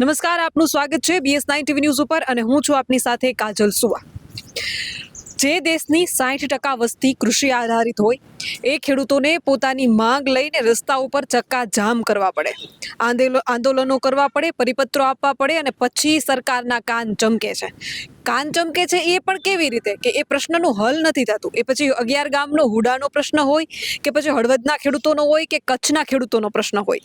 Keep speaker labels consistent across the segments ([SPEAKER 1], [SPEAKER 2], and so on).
[SPEAKER 1] નમસ્કાર, આપનું સ્વાગત છે બીએસ નાઇન ટીવી ન્યૂઝ ઉપર અને હું છું આપની સાથે કાજલ સુવા. જે દેશની સાઠ ટકા વસ્તી કૃષિ આધારિત હોય, એ ખેડૂતોને પોતાની માંગ લઈને રસ્તા ઉપર ચક્કા જામ કરવા પડે. આંદોલો, આંદોલનો કરવા પડે, પરિપત્રો આપવા પડે અને પછી સરકારના કાન ચમકે છે. કાન ચમકે છે એ પણ કેવી રીતે? કે એ પ્રશ્નનું હલ નથી થતું. એ પછી અગિયાર ગામનો હુડાનો પ્રશ્ન હોય, કે પછી હળવદના ખેડૂતોનો હોય, કે કચ્છના ખેડૂતોનો પ્રશ્ન હોય.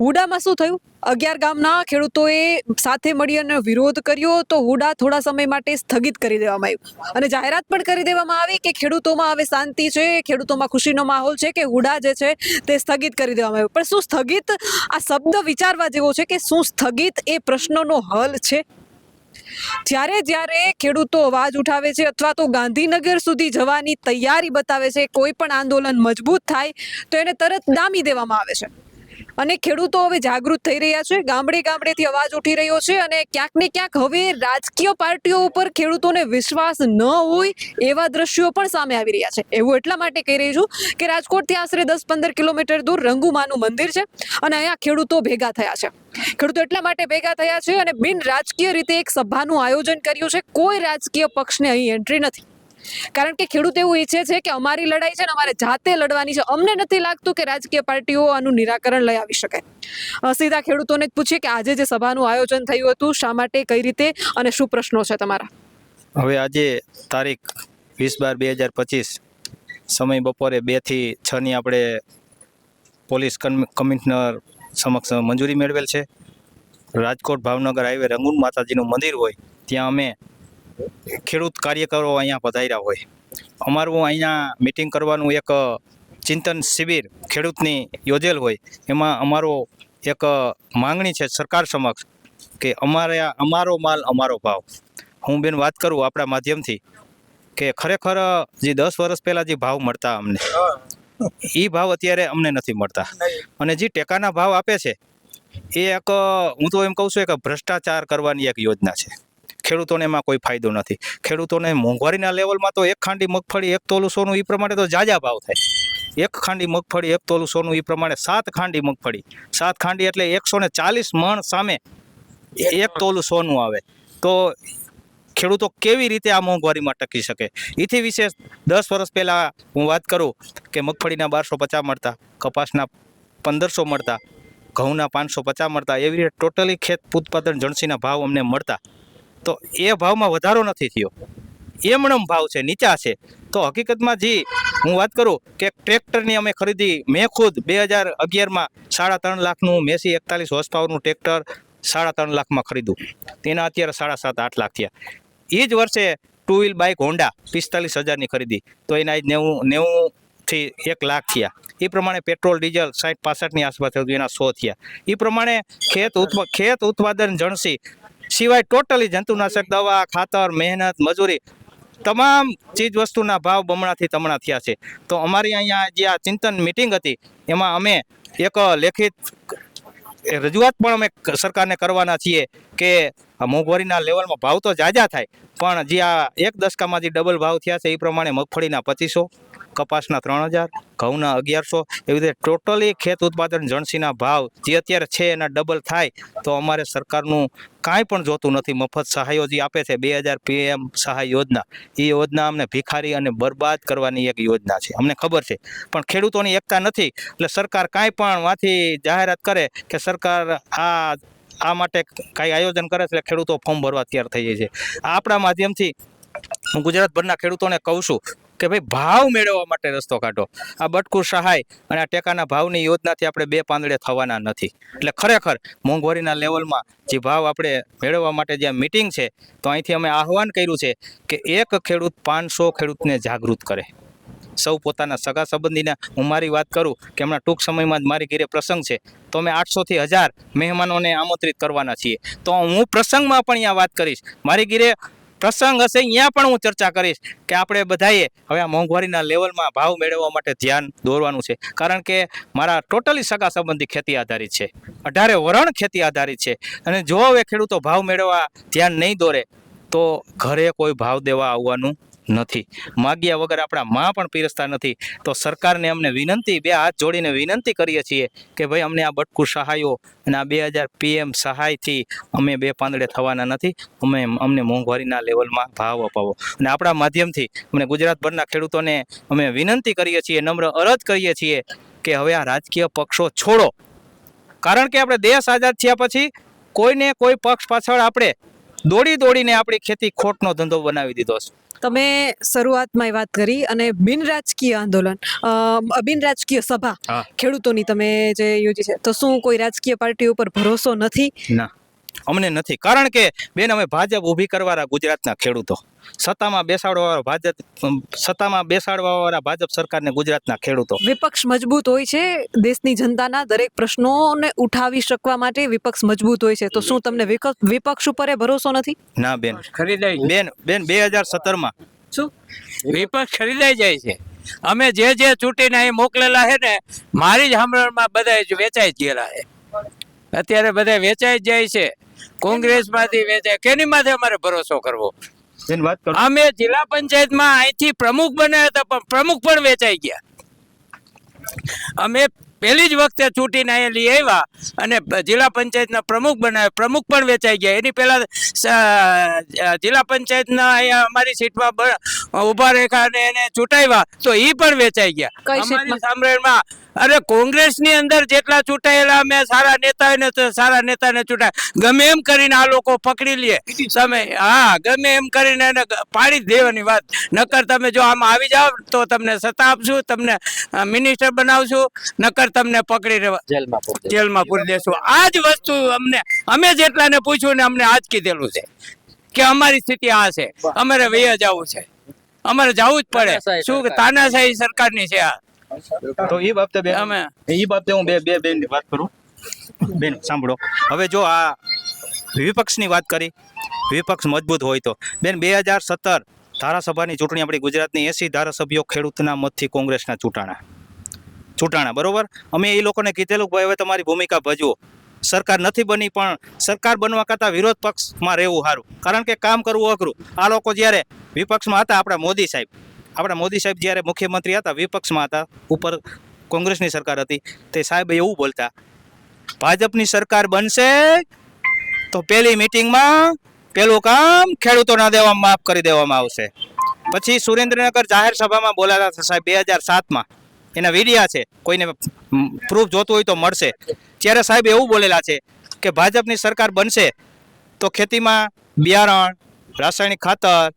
[SPEAKER 1] હુડામાં શું થયું? અગિયાર ગામના ખેડૂતોએ સાથે મળી અને વિરોધ કર્યો તો હુડા થોડા સમય માટે સ્થગિત કરી દેવામાં આવ્યું. અને જાહેરાત પણ કરી દેવામાં આવી કે ખેડૂતોમાં હવે શાંતિ છે, ખેડૂતોમાં ખુશીનો માહોલ છે કે હુડા જે છે તે સ્થગિત કરી દેવામાં આવ્યું. પણ શું સ્થગિત? આ શબ્દ વિચારવા જેવો છે કે શું સ્થગિત એ પ્રશ્નનો હલ છે? જ્યારે જ્યારે ખેડૂતો અવાજ ઉઠાવે છે અથવા તો ગાંધીનગર સુધી જવાની તૈયારી બતાવે છે, કોઈ પણ આંદોલન મજબૂત થાય, તો એને તરત ડામી દેવામાં આવે છે. અને ખેડૂતો હવે જાગૃત થઈ રહ્યા છે. ગામડે ગામડેથી અવાજ ઉઠી રહ્યો છે અને ક્યાંક ને ક્યાંક હવે રાજકીય પાર્ટીઓ ઉપર ખેડૂતોને વિશ્વાસ ન હોય એવા દ્રશ્યો પણ સામે આવી રહ્યા છે. એવું એટલા માટે કહી રહી છું કે રાજકોટથી આશરે દસ પંદર કિલોમીટર દૂર રંગુમાનું મંદિર છે અને અહીંયા ખેડૂતો ભેગા થયા છે. ખેડૂતો એટલા માટે ભેગા થયા છે અને બિન રાજકીય રીતે એક સભાનું આયોજન કર્યું છે. કોઈ રાજકીય પક્ષને અહીં એન્ટ્રી નથી. કારણ કે ખેડૂત એવું ઈચ્છે છે કે અમારી લડાઈ છે ને અમારે જાતે લડવાની છે. અમને નથી લાગતું કે રાજકીય પાર્ટીઓ આનું નિરાકરણ લઈ આવી શકે. સીધા ખેડૂતોને જ પૂછીએ કે આજે જે સભાનું આયોજન થયું હતું, શા માટે, કઈ રીતે અને શું પ્રશ્નો છે તમારા?
[SPEAKER 2] હવે આજે તારીખ વીસ બાર બે હજાર પચીસ, સમય બપોરે બેથી છની આપણે પોલીસ કમ- કમિશનર સમક્ષ મંજૂરી મેળવેલ છે. રાજકોટ ભાવનગર હાઈવે રંગૂન માતાજીનું મંદિર હોય, ત્યાં અમે ખેડૂત કાર્યકરો અહીંયા પધાર્યા હોય. અમારું અહીંયા મિટિંગ કરવાનું એક ચિંતન શિબિર ખેડૂતની યોજેલ હોય. એમાં અમારો એક માંગણી છે સરકાર સમક્ષ કે અમારે, અમારો માલ અમારો ભાવ. હું બેન વાત કરું આપણા માધ્યમથી કે ખરેખર જે દસ વર્ષ પહેલાં જે ભાવ મળતા અમને, એ ભાવ અત્યારે અમને નથી મળતા. અને જે ટેકાના ભાવ આપે છે, એ એક હું તો એમ કહું છું કે ભ્રષ્ટાચાર કરવાની એક યોજના છે. ખેડૂતોને એમાં કોઈ ફાયદો નથી. ખેડૂતોને મોંઘવારીના લેવલમાં તો એક ખાંડી મગફળી, એક તોલું સોનું એ પ્રમાણે તો જાજા ભાવ થાય. એક ખાંડી મગફળી, એક તોલું સોનું એ પ્રમાણે સાત ખાંડી મગફળી. સાત ખાંડી એટલે એકસો ને ચાલીસ મણ સામે એક તોલું સોનું આવે. તો ખેડૂતો કેવી રીતે આ મોંઘવારીમાં ટકી શકે? એથી વિશેષ દસ વર્ષ પહેલાં હું વાત કરું કે મગફળીના બારસો પચાસ મળતા, કપાસના પંદરસો મળતા, ઘઉંના પાંચસો પચાસ મળતા, એવી રીતે ટોટલી ખેત ઉત્પાદન જણસીના ભાવ અમને મળતા. તો એ ભાવમાં વધારો નથી થયો. એમણમ ભાવ છે, નીચા છે. તો હકીકતમાં જી, હું વાત કરું કે ટ્રેક્ટરની અમે ખરીદી, મેં ખુદ બે હજાર અગિયારમાં સાડા ત્રણ લાખનું મેસી એકતાલીસ હોર્સ પાવરનું ટ્રેક્ટર સાડા ત્રણ લાખમાં ખરીદું તેના અત્યારે સાડા સાત, આઠ લાખ થયા. એ જ વર્ષે ટુ વ્હીલ બાઇક હોન્ડા પિસ્તાલીસ હજારની ખરીદી. તો એના નેવું નેવું, નેવુંથી એક લાખ થયા. એ પ્રમાણે પેટ્રોલ, ડીઝલ સાઠ, પાસઠની આસપાસ થયું એના સો થયા. એ પ્રમાણે ખેત ખેત ઉત્પાદન જણસી સિવાય ટોટલી જંતુનાશક દવા, ખાતર, મહેનત, મજૂરી તમામ ચીજ વસ્તુના ભાવ બમણાથી તમણા થયા છે. તો અમારી અહીંયા જે આ ચિંતન મિટિંગ હતી, એમાં અમે એક લેખિત રજૂઆત પણ અમે સરકારને કરવાના છીએ કે મોંઘવારીના લેવલમાં ભાવ તો જાજા થાય, પણ જે આ એક દશકામાં જે ડબલ ભાવ થયા છે, એ પ્રમાણે મગફળીના પચીસો, કપાસના ત્રણ હજાર ઘઉંના અગિયારસો. એવી રીતે ટોટલી ખેત ઉત્પાદન જણસીના ભાવ જે અત્યારે છે એના ડબલ થાય, તો અમારે સરકારનું કાંઈ પણ જોતું નથી. મફત સહાયો જે આપે છે બે હજાર પીએમ સહાય યોજના, એ યોજના અમને ભિખારી અને બરબાદ કરવાની એક યોજના છે. અમને ખબર છે. પણ ખેડૂતોની એકતા નથી. એટલે સરકાર કાંઈ પણ માંથી જાહેરાત કરે કે સરકાર આ આ માટે કાંઈ આયોજન કરે છે, એટલે ખેડૂતો ફોર્મ ભરવા તૈયાર થઈ જાય છે આપણા માધ્યમથી હું ગુજરાતભરના ખેડૂતોને કહું છું કે ભાઈ ભાવ મેળવવા માટે રસ્તો કાઢો. આ બટકું સહાય અને આ ટેકાના ભાવની યોજનાથી આપણે બે પાંદડે થવાના નથી. એટલે ખરેખર મોંઘવારીના લેવલમાં જે ભાવ આપણે મેળવવા માટે જ્યાં મિટિંગ છે, તો અહીંથી અમે આહવાન કર્યું છે કે એક ખેડૂત પાંચસો ખેડૂતને જાગૃત કરે. સૌ પોતાના સગા સંબંધીને હું મારી વાત કરું કે હમણાં ટૂંક સમયમાં જ મારી ઘેરે પ્રસંગ છે, તો અમે આઠસોથી હજાર મહેમાનોને આમંત્રિત કરવાના છીએ. તો હું પ્રસંગમાં પણ અહીંયા વાત કરીશ. મારી ઘરે પ્રસંગ હશે અહીંયા પણ હું ચર્ચા કરીશ કે આપણે બધાએ હવે આ મોંઘવારીના લેવલમાં ભાવ મેળવવા માટે ધ્યાન દોરવાનું છે. કારણ કે મારા ટોટલી સગા સંબંધી ખેતી આધારિત છે. અઢારે વરણ ખેતી આધારિત છે. અને જો હવે ખેડૂતો ભાવ મેળવવા ધ્યાન નહીં દોરે, તો ઘરે કોઈ ભાવ દેવા આવવાનું નથી. માગ્યા વગર આપણા માં પણ પીરસતા નથી. તો સરકારને અમને વિનંતી, બે હાથ જોડીને વિનંતી કરીએ છીએ કે ભાઈ અમને આ બટકું સહાયો અને આ બે હજાર પીએમ સહાયથી અમે બે પાંદડે થવાના નથી. અમે અમને મોંઘવારીના લેવલમાં ભાવ અપાવો. અને આપણા માધ્યમથી અમને ગુજરાતભરના ખેડૂતોને અમે વિનંતી કરીએ છીએ, નમ્ર અરજ કરીએ છીએ કે હવે આ રાજકીય પક્ષો છોડો. કારણ કે આપણે દેશ આઝાદ થયા પછી કોઈને કોઈ પક્ષ પાછળ આપણે દોડી દોડીને આપણી ખેતી ખોટનો ધંધો બનાવી દીધો છે.
[SPEAKER 1] તમે શરૂઆતમાં એ વાત કરી અને બિન રાજકીય આંદોલન બિન રાજકીય સભા. ખેડૂતોની તમે જે યોજી છે તો શું કોઈ રાજકીય પાર્ટી ઉપર ભરોસો નથી?
[SPEAKER 2] ના અમને નથી. કારણ કે બેન અમે ભાજપ ઊભી કરવાના ગુજરાતના ખેડૂતો. સત્તામાં બેસાડવાવાળા ભાજપ સત્તામાં બેસાડવાવાળા ભાજપ સરકારને ગુજરાતના ખેડૂતો.
[SPEAKER 1] વિપક્ષ મજબૂત હોય છે દેશની જનતાના દરેક પ્રશ્નોને ઉઠાવી શકવા માટે વિપક્ષ મજબૂત હોય છે. તો શું તમને વિપક્ષ ઉપર એ ભરોસો નથી?
[SPEAKER 2] ના બેન.
[SPEAKER 3] ખરીદાય
[SPEAKER 2] બેન બેન બે હજાર સત્તરમાં.
[SPEAKER 1] શું?
[SPEAKER 3] વિપક્ષ ખરીદાઈ જાય છે. અમે જે જે ચૂંટીને અહીં મોકલેલા છે ને મારી જ સાંભળમાં બધા જ વેચાઈ જ ગયેલા છે. અત્યારે બધા વેચાઈ જાય છે. કોંગ્રેસમાંથી વેચાય. કેની માથે અમારે ભરોસો કરવો?
[SPEAKER 2] બેન વાત કરો.
[SPEAKER 3] અમે જિલ્લા પંચાયતમાં અહીંથી પ્રમુખ બન્યા હતા પણ પ્રમુખ પણ વેચાઈ ગયા. અમે પહેલી જ વખતે છૂટીને અહીંયા લઈ આવ્યા અને જિલ્લા પંચાયતના પ્રમુખ બનાવ્યા. પ્રમુખ પણ વેચાઈ ગયા. એની પહેલા જિલ્લા પંચાયતના અહીંયા અમારી સીટમાં ઊભા રેખા અને એને ચૂંટાવ્યા તો એ પણ વેચાઈ ગયા. અમારી સાંભળમાં અરે કોંગ્રેસની અંદર જેટલા ચૂંટાયેલા અમે સારા નેતાઓને સારા નેતાને ચૂંટાય. ગમે એમ કરીને આ લોકો પકડી લે. તમે હા ગમે એમ કરીને એને પાડી જ દેવાની વાત. નકર તમે જો આમાં આવી જાઓ તો તમને સત્તા આપશું તમને મિનિસ્ટર બનાવશું નકર તમને પકડી રહેવા જેલમાં પૂરી દેશું. આ જ વસ્તુ અમને અમે જેટલાને પૂછ્યું ને અમને આ જ કીધેલું છે. કે અમારી સ્થિતિ આ છે. અમારે વૈયા જવું છે. અમારે જવું જ પડે. શું તાનાશાહી સરકારની છે આ.
[SPEAKER 2] તો એ બાબતે બેન
[SPEAKER 3] અમે
[SPEAKER 2] એ બાબતે હું બે બે બેન વાત કરું. બેન સાંભળો. હવે જો આ વિપક્ષની વાત કરી વિપક્ષ મજબૂત હોય તો. બેન બે હજાર સત્તર ધારાસભાની ચૂંટણી આપણી ગુજરાતની એસી ધારાસભ્યો ખેડૂતના મતથી કોંગ્રેસના ચૂંટાણા. ચૂંટાણા બરોબર? અમે એ લોકોને કીધેલું ભાઈ હવે તમારી ભૂમિકા ભજવો. સરકાર નથી બની પણ સરકાર બનવા કરતાં વિરોધ પક્ષમાં રહેવું સારું. કારણ કે કામ કરવું અઘરું. આ લોકો જ્યારે વિપક્ષમાં હતા આપણા મોદી સાહેબ આપણા મોદી સાહેબ જ્યારે મુખ્યમંત્રી હતા, વિપક્ષમાં હતા, ઉપર કોંગ્રેસની સરકાર હતી, તે સાહેબ એવું બોલતા, ભાજપની સરકાર બનશે તો પહેલી મિટિંગમાં પેલું કામ ખેડૂતોના દેવામાં માફ કરી દેવામાં આવશે. પછી સુરેન્દ્રનગર જાહેર સભામાં બોલાતા હતા સાહેબ બે હજાર સાતમાં. એના વિડિયા છે, કોઈને પ્રૂફ જોતું હોય તો મળશે. ત્યારે સાહેબ એવું બોલેલા છે કે ભાજપની સરકાર બનશે તો ખેતીમાં બિયારણ, રાસાયણિક ખાતર,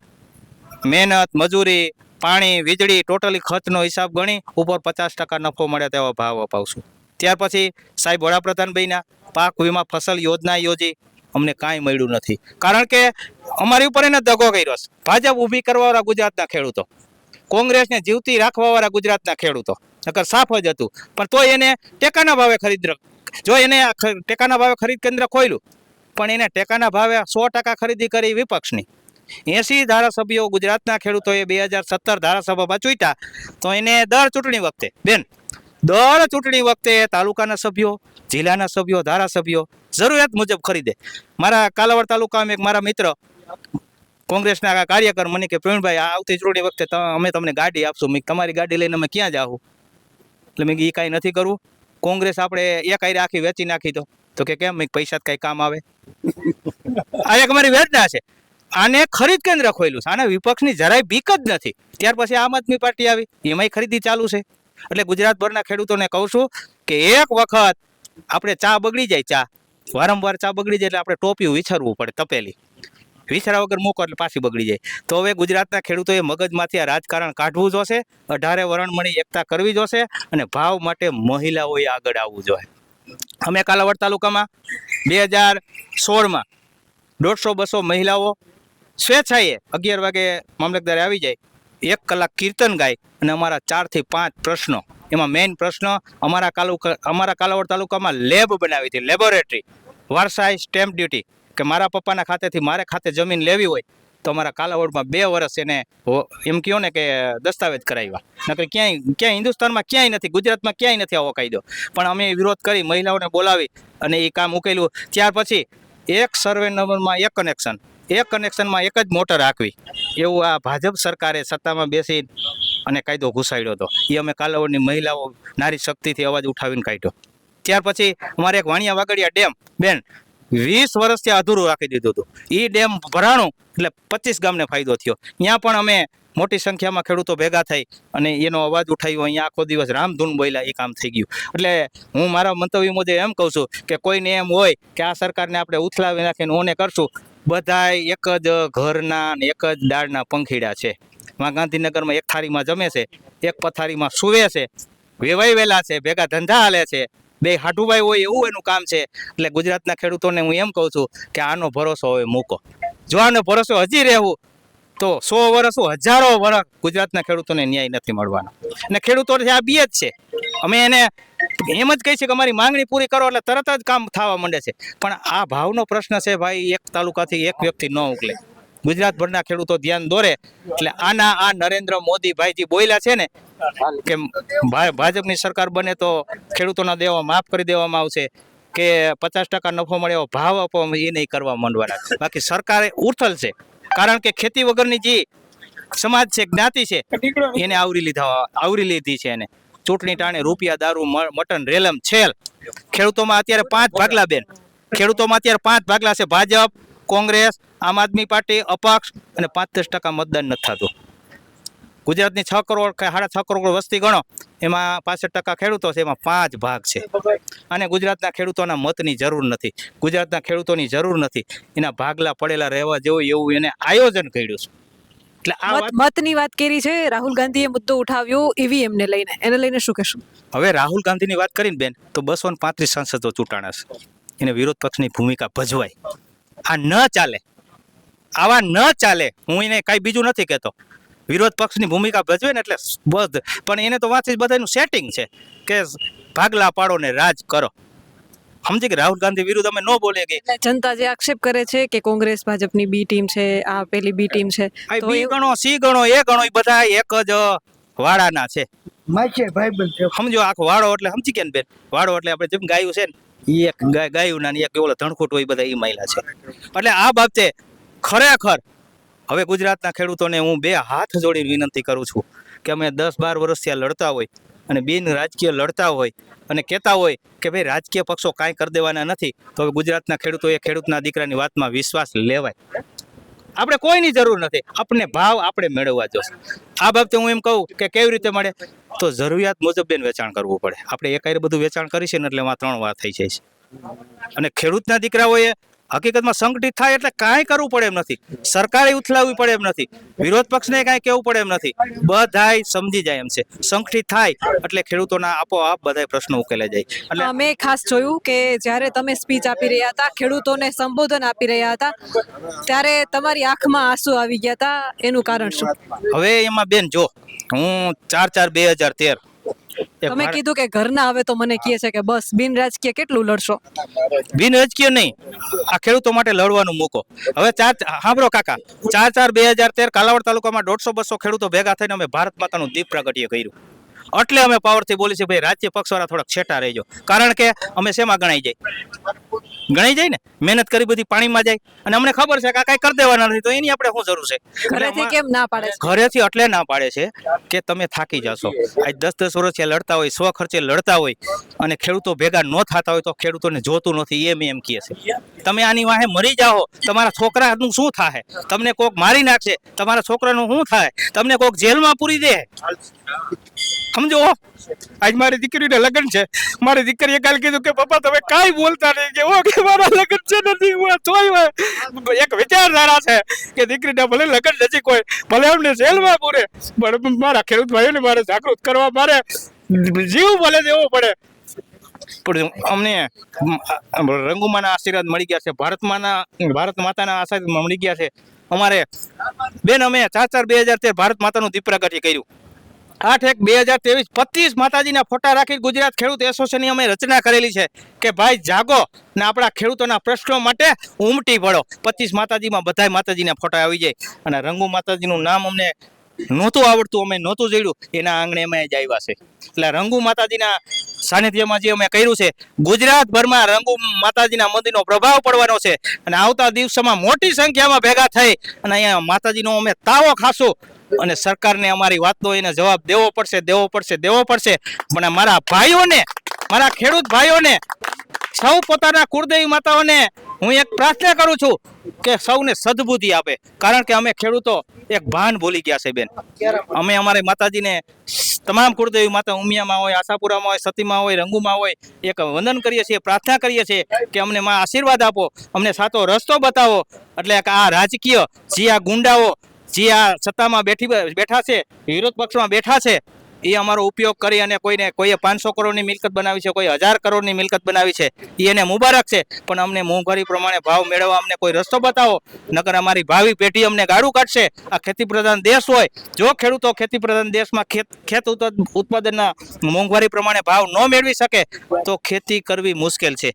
[SPEAKER 2] મહેનત, મજૂરી પાણી વીજળી ટોટલી ખર્ચનો હિસાબ ગણી ઉપર પચાસ ટકા નફો મળે તેવા ભાવ અપાવશું. ત્યાર પછી સાહેબ વડાપ્રધાન ભાઈના પાક વીમા ફસલ યોજના યોજી, અમને કાંઈ મળ્યું નથી. કારણ કે અમારી ઉપર એને દગો કર્યો છે. ભાજપ ઊભી કરવાવાળા ગુજરાતના ખેડૂતો. કોંગ્રેસને જીવતી રાખવાવાળા ગુજરાતના ખેડૂતો. નકર સાફ જ હતું. પણ તોય એને ટેકાના ભાવે ખરીદ જો એને ટેકાના ભાવે ખરીદ કેન્દ્ર ખોલ્યું, પણ એને ટેકાના ભાવે સો ટકા ખરીદી કરી વિપક્ષની. એસી ધારાસભ્યો ગુજરાતના ખેડૂતોએ બે હજાર સત્તર ધારાસભામાં ચૂંટ્યા તો એને દર ચૂંટણી વખતે, બેન, દર ચૂંટણી વખતે તાલુકાના સભ્યો, જિલ્લાના સભ્યો, ધારાસભ્યો જરૂરિયાત મુજબ ખરીદે. મારા કાલાવડ તાલુકામાં એક મારા મિત્ર, કોંગ્રેસના કાર્યકર મને કે, પ્રવીણભાઈ આવતી ચૂંટણી વખતે અમે તમને ગાડી આપશું. મેં તમારી ગાડી લઈને અમે ક્યાં જાઉં એટલે મેં એ કાંઈ નથી કરવું. કોંગ્રેસ આપણે એક આઈ આખી વેચી નાખી તો. તો કે, કેમ? પૈસા કઈ કામ આવે. આ એક મારી વેદના છે. આને ખરીદ કેન્દ્ર ખોલ્યું છે. આને વિપક્ષની જરાય બીક જ નથી. ત્યાર પછી આમ આદમી પાર્ટી આવી. એમાંય ખરીદી ચાલુ છે. એટલે ગુજરાતભરના ખેડૂતોને કહું છું કે એક વખત આપણે ચા બગડી જાય ચા. વારંવાર ચા બગડી જાય એટલે આપણે ટોપિયું વિછરવું પડે તપેલી. વિછરા વગર મૂકો એટલે પાછી બગડી જાય. તો હવે ગુજરાતના ખેડૂતોએ મગજમાંથી આ રાજકારણ કાઢવું જોશે, અઢારે વરણમણી એકતા કરવી જોશે અને ભાવ માટે મહિલાઓએ આગળ આવવું જોઈએ અમે કાલાવડ તાલુકામાં બે હજાર સોળમાં દોઢસો બસો મહિલાઓ સ્વેચ્છાએ અગિયાર વાગે મામલતદારે આવી જાય, એક કલાક કીર્તન ગાય અને અમારા ચારથી પાંચ પ્રશ્નો. એમાં મેઇન પ્રશ્ન અમારા તાલુકા અમારા કાલાવડ તાલુકામાં લેબ બનાવી હતી લેબોરેટરી વારસાઈ સ્ટેમ્પ ડ્યુટી કે મારા પપ્પાના ખાતેથી મારે ખાતે જમીન લેવી હોય, તો અમારા કાલાવડમાં બે વર્ષ એને એમ કહો ને કે દસ્તાવેજ કરાવ્યા. નકર ક્યાંય ક્યાંય હિન્દુસ્તાનમાં ક્યાંય નથી, ગુજરાતમાં ક્યાંય નથી આવો કાયદો. પણ અમે વિરોધ કરી, મહિલાઓને બોલાવી અને એ કામ ઉકેલ્યું. ત્યાર પછી એક સર્વે નંબરમાં એક કનેક્શન એક કનેક્શનમાં એક જ મોટર રાખવી એવું આ ભાજપ સરકારે સત્તામાં બેસી અને કાયદો ઘુસાડ્યો હતો. એ અમે કાલાવડની મહિલાઓ નારી શક્તિથી અવાજ ઉઠાવીને કાઢ્યો. ત્યાર પછી અમારે એક વાણિયા વાગડિયા ડેમ, બેન, વીસ વર્ષથી અધૂરું રાખી દીધું હતું. એ ડેમ ભરાણું એટલે પચીસ ગામને ફાયદો થયો. ત્યાં પણ અમે મોટી સંખ્યામાં ખેડૂતો ભેગા થઈ અને એનો અવાજ ઉઠાવ્યો. અહીંયા આખો દિવસ રામધૂન બોલ્યા એ કામ થઈ ગયું. એટલે હું મારા મંતવ્ય મુજબ એમ કહું છું કે કોઈને એમ હોય કે આ સરકારને આપણે ઉથલાવી નાખીને ઓને કરશું બધાય એક જ ઘરના ને એક જ દાળના પંખીડા છે. માં ગાંધીનગરમાં એક થાળીમાં જમે છે, એક પથારીમાં સૂવે છે, વેવાઈ વેલા છે, ભેગા ધંધા હાલે છે, બે હાટુભાઈ હોય એવું એનું કામ છે. એટલે ગુજરાતના ખેડૂતોને હું એમ કહું છું કે આનો ભરોસો હવે મૂકો. જો આનો ભરોસો હજી રહેવું તો સો વર્ષ, હજારો વર્ષ ગુજરાતના ખેડૂતોને ન્યાય નથી મળવાનો. અને ખેડૂતો આ બી જ છે. અમે એને એમ જ કહી છે કે અમારી માંગણી પૂરી કરો એટલે તરત જ કામ થવા માંડે છે. પણ આ ભાવનો પ્રશ્ન છે ભાઈ, એક તાલુકાથી એક વ્યક્તિ ન ઉકલે. ગુજરાતભરના ખેડૂતો ધ્યાન દોરે એટલે આના આ નરેન્દ્ર મોદી ભાઈજી બોલ્યા છે ને કે ભાજપની સરકાર બને તો ખેડૂતોના દેવા માફ કરી દેવામાં આવશે કે પચાસ ટકા નફો મળે એવો ભાવ આપવામાં એ નહીં કરવા માંડવાના. બાકી સરકારે ઉથલ છે. કારણ કે ખેતી વગરની જે સમાજ છે જ્ઞાતિ છે એને આવરી લીધા આવરી લીધી છે એને. ચૂંટણી ટાણે રૂપિયા દારૂ મટન રેલમ છેલ. ખેડૂતોમાં અત્યારે પાંચ ભાગલા બેન. ખેડૂતોમાં અત્યારે પાંચ ભાગલા છે ભાજપ કોંગ્રેસ આમ આદમી પાર્ટી અપક્ષ અને પાંત્રીસ ટકા મતદાન નથી થતું. ગુજરાતની છ કરોડ કે સાડા છ કરોડ વસ્તી ગણો એમાં પાસઠ ટકા ખેડૂતો છે એમાં પાંચ ભાગ છે. અને ગુજરાતના ખેડૂતોના મતની જરૂર નથી. ગુજરાતના ખેડૂતોની જરૂર નથી. એના ભાગલા પડેલા રહેવા જેવું એવું એને આયોજન કર્યું છે. એટલે આ
[SPEAKER 1] મતની વાત કરી છે રાહુલ ગાંધીએ મુદ્દો ઉઠાવ્યો ઈવીએમ ને લઈને. એને લઈને શું કહેશું?
[SPEAKER 2] હવે રાહુલ ગાંધીની વાત કરીને બેન તો બસો ને પાંત્રીસ સાંસદો ચૂંટાણા છે. એને વિરોધ પક્ષની ભૂમિકા ભજવાય. આ ન ચાલે. આવા ન ચાલે. હું એને કાંઈ બીજું નથી કહેતો. વિરોધ પક્ષની ભૂમિકા ભજવે ને એટલે બધ. પણ એને તો વાંચી બધાનું સેટિંગ છે કે ભાગલા પાડો ને રાજ કરો. સમજી કે રાહુલ ગાંધી વિરુદ્ધ અમે ન બોલે કે
[SPEAKER 1] જનતા જે આક્ષેપ કરે છે કે કોંગ્રેસ ભાજપની બી ટીમ છે આ પેલી બી ટીમ છે
[SPEAKER 2] બી ગણો સી ગણો એ ગણો એ બધા એક જ વાડાના છે. સમજો આખો વાડો એટલે સમજી કે ને બેન? વાડો એટલે આપણે જેમ ગાયું છે ને એક ગાયું ના એક ઓલો ધણખોટ હોય બધા એ મહિલા છે. એટલે આ બાબતે ખરેખર હવે ગુજરાતના ખેડૂતોને હું બે હાથ જોડીને વિનંતી કરું છું કે અમે દસ બાર વર્ષથી ત્યાં લડતા હોય અને બિન રાજકીય લડતા હોય અને કહેતા હોય કે ભાઈ રાજકીય પક્ષો કાંઈ કરી દેવાના નથી, તો હવે ગુજરાતના ખેડૂતોએ ખેડૂતના દીકરાની વાતમાં વિશ્વાસ લેવાય. આપણે કોઈની જરૂર નથી આપણે ભાવ આપણે મેળવવા જોશે આ બાબતે હું એમ કહું કે કેવી રીતે મળે? તો જરૂરિયાત મુજબ બેન વેચાણ કરવું પડે. આપણે એકાયરે બધું વેચાણ કરીશું ને એટલે એમાં ત્રણ વાર થઈ જાય છે. અને ખેડૂતના દીકરાઓએ હકીકતમાં સંગઠિત થાય એટલે કાંઈ કરવું પડે એમ નથી. સરકારે ઉથલાવવી પડે એમ નથી. વિરોધ પક્ષને કાંઈ કહેવું પડે એમ નથી. બધાય સમજી જાય એમ છે. સંગઠિત થાય એટલે ખેડૂતોના આપોઆપ બધા પ્રશ્નો ઉકેલાઈ જાય. એટલે
[SPEAKER 1] અમે ખાસ જોયું કે જ્યારે તમે સ્પીચ આપી રહ્યા હતા ખેડૂતોને સંબોધન આપી રહ્યા હતા ત્યારે તમારી આંખમાં આંસુ આવી ગયા હતા. એનું કારણ શું?
[SPEAKER 2] હવે એમાં બેન જો હું ચાર ચાર બે હજાર તેર
[SPEAKER 1] તમે કીધું કે ઘરના હવે તો મને કહે છે કે બસ બિન રાજકીય કેટલું લડશો?
[SPEAKER 2] બિન રાજકીય નહીં. આ ખેડૂતો માટે લડવાનું મૂકો. હવે ચાર સાંભળો કાકા. ચાર ચાર બે હજાર તેર કાલાવડ તાલુકામાં દોઢસો બસો ખેડૂતો ભેગા થઈને અમે ભારત માતાનું દીપ પ્રાગટ્ય કર્યું. એટલે અમે પાવરથી બોલી છે ભાઈ રાજ્ય પક્ષવાળા થોડાક છેટા રહેજો. કારણ કે અમે શેમાં ગણાઈ જાય? ગણાઈ જાય ને? મહેનત કરી બધી પાણીમાં જાય. અને અમને ખબર છે કે આ કાંઈ કરી દેવાના નથી તો એની આપણે શું જરૂર છે?
[SPEAKER 1] ઘરેથી કેમ ના પાડે છે?
[SPEAKER 2] ઘરેથી એટલે ના પાડે છે કે તમે થાકી જશો. આજ દસ દસ વર્ષે લડતા હોય સ્વ ખર્ચે લડતા હોય અને ખેડૂતો ભેગા ન થતા હોય તો ખેડૂતોને જોતું નથી એમ એમ કહે છે. તમે આની વાહે મરી જાઓ. તમારા છોકરાનું શું થાય તમને કોક મારી નાખશે. તમારા છોકરાનું શું થાય તમને કોક જેલમાં પૂરી દે. સમજો? આજ મારી દીકરીને લગ્ન છે. મારી દીકરીએ કાલે કીધું કે, પપ્પા, તમે કાંઈ બોલતા નહીં. કે કે, મારા લગ્ન છે નથી. તોય એક વિચારધારા છે કે દીકરીને ભલે લગ્ન નથી કોઈ, ભલે એમને જેલમાં પૂરે, પણ મારા ખેડૂત ભાઈઓને મારે જાગૃત કરવા મારે જીવ ભલે દેવો પડે. પણ અમને રંગુમાના આશીર્વાદ મળી ગયા છે. ભારતમાંના, ભારત માતાના આશીર્વાદ મળી ગયા છે. અમારે બેન, અમે ચાર ચાર બે હજાર તેર ભારત માતાનું દીપ પ્રગટી કર્યું. આઠ એક બે હજાર ત્રેવીસ પચીસ માતાજીના ફોટા રાખી ગુજરાત ખેડૂત એસોસિએશનની અમે રચના કરેલી છે કે ભાઈ જાગો ને આપણા ખેડૂતોના પ્રશ્નો માટે ઉમટી પડો. પચીસ માતાજીમાં બધાય માતાજીના ફોટા આવી જાય. અને રંગુ માતાજીનું નામ અમને નહોતું આવડતું, અમે નહોતું જોડ્યું એના આંગણે અમે જ આવ્યા છે. એટલે રંગુ માતાજીના સાનિધ્યમાં જે અમે કર્યું છે, ગુજરાતભરમાં રંગુ માતાજીના મંદિરનો પ્રભાવ પડવાનો છે. અને આવતા દિવસોમાં મોટી સંખ્યામાં ભેગા થઈ અને અહીંયા માતાજીનો અમે તાવો ખાશું. અને સરકારને અમારી વાતનો એને જવાબ દેવો પડશે દેવો પડશે દેવો પડશે. પણ મારા ભાઈઓને, મારા ખેડૂત ભાઈઓને, સૌ પોતાના કુળદેવી માતાઓને હું એક પ્રાર્થના કરું છું કે સૌને સદબુદ્ધિ આપે. કારણ કે અમે ખેડૂતો એક ભાન ભૂલી ગયા છે, બેન. અમે અમારી માતાજીને તમામ કુળદેવી માતા ઉમિયામાં હોય, આશાપુરામાં હોય, સતીમાં હોય, રંગુમાં હોય, એક વંદન કરીએ છીએ, પ્રાર્થના કરીએ છીએ કે અમને માં આશીર્વાદ આપો, અમને સાચો રસ્તો બતાવો. એટલે આ રાજકીય જે આ ગુંડાઓ જે આ સત્તામાં બેઠી બેઠા છે, વિરોધ પક્ષમાં બેઠા છે, એ અમારો ઉપયોગ કરી અને કોઈને, કોઈએ પાંચસો કરોડની મિલકત બનાવી છે, કોઈ હજાર કરોડની મિલકત બનાવી છે એ એને મુબારક છે. પણ અમને મોંઘવારી પ્રમાણે ભાવ મેળવવા અમને કોઈ રસ્તો બતાવો, નકર અમારી ભાવિ પેઢી અમને ગાળું કાઢશે. આ ખેતી પ્રધાન દેશ હોય, જો ખેડૂતો ખેતી પ્રધાન દેશમાં ખેત ખેત ઉત્પાદ- ઉત્પાદનના મોંઘવારી પ્રમાણે ભાવ ન મેળવી શકે, તો ખેતી કરવી મુશ્કેલ છે.